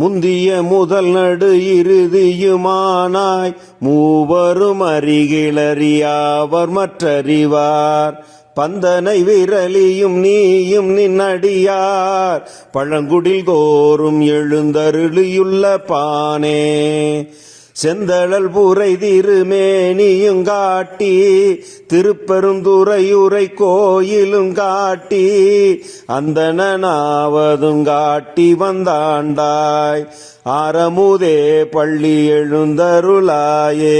முந்திய முதல் நடு இறுதியுமானாய் மூவரும் அருகிலறியாவர் மற்றறிவார். பந்தனை விரலியும் நீயும் நின்னடியார் பழங்குடில் தோறும் எழுந்தருளியுள்ள பானே. செந்தழல் புரை திருமேனியும் காட்டி திருப்பெருந்துறையுரை கோயிலும் காட்டி அந்தனாவதும் காட்டி வந்தாண்டாய். ஆரமுதே பள்ளி எழுந்தருளாயே.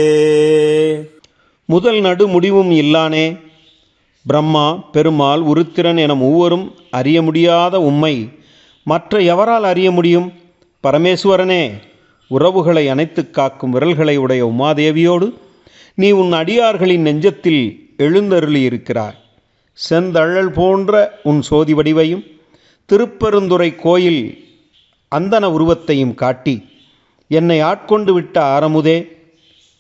முதல் நடு முடிவும் இல்லானே பிரம்மா பெருமாள் உருத்திரன் என மூவரும் அறிய முடியாத உம்மை மற்ற எவரால் அறிய முடியும்? பரமேஸ்வரனே. உறவுகளை அணைத்துக் காக்கும் விரல்களை உடைய உமாதேவியோடு நீ உன் அடியார்களின் நெஞ்சத்தில் எழுந்தருளி இருக்கிறாய். செந்தழல் போன்ற உன் சோதி வடிவையும் திருப்பெருந்துறை கோயில் அந்தன உருவத்தையும் காட்டி என்னை ஆட்கொண்டு விட்ட ஆரமுதே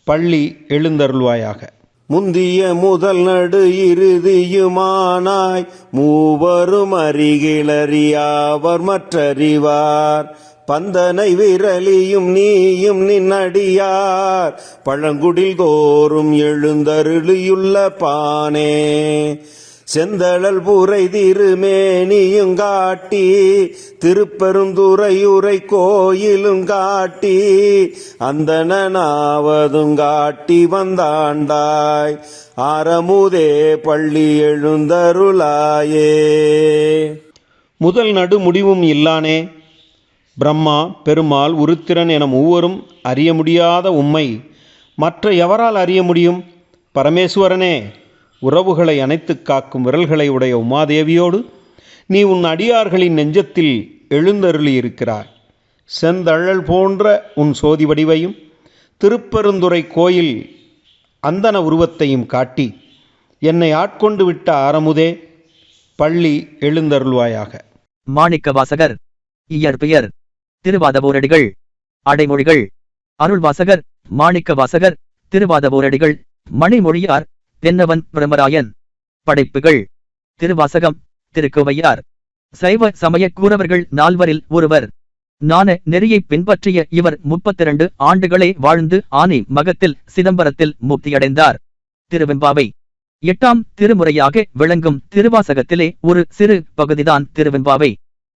பள்ளி எழுந்தருள்வாயாக. முந்திய முதல் நடு இறுதியுமானாய் மூவரும் அருகிலறியாவர் மற்றறிவார். பந்தனை விரலியும் நீயும் நின்னடியார் பழங்குடில் தோறும் எழுந்தருளியுள்ள பானே. செந்தழல் பூரை திருமேனியும் காட்டி திருப்பெருந்துறையுரை கோயிலும் காட்டி அந்தனாவதும் காட்டி வந்தாண்டாய். ஆரமுதே பள்ளி எழுந்தருளாயே. முதல் நடு முடிவும் இல்லானே பிரம்மா பெருமாள் உருத்திரன் என மூவரும் அறிய முடியாத உம்மை. மற்ற எவரால் அறிய முடியும்? பரமேஸ்வரனே உறவுகளை அணைத்து காக்கும் விரல்களை உடைய உமாதேவியோடு நீ உன் அடியார்களின் நெஞ்சத்தில் எழுந்தருளி இருக்கிறாய். செந்தழல் போன்ற உன் சோதி வடிவையும் திருப்பெருந்துறை கோயில் அந்தன உருவத்தையும் காட்டி என்னை ஆட்கொண்டு விட்ட ஆரமுதே பள்ளி எழுந்தருள்வாயாக. மாணிக்க வாசகர் இயற்பெயர் திருவாதபோரடிகள் அடைமொழிகள் அருள்வாசகர் மாணிக்க வாசகர் திருவாதபோரடிகள் மணிமொழியார் தென்னவன் பிரமராயன் படைப்புகள் திருவாசகம் திருக்கோவையார். சைவ சமய கூறவர்கள் நால்வரில் ஒருவர். நான நெறியை பின்பற்றிய இவர் முப்பத்திரண்டு ஆண்டுகளே வாழ்ந்து ஆனி மகத்தில் சிதம்பரத்தில் முக்தியடைந்தார். திருவெம்பாவை. எட்டாம் திருமுறையாக விளங்கும் திருவாசகத்திலே ஒரு சிறு பகுதிதான் திருவெம்பாவை.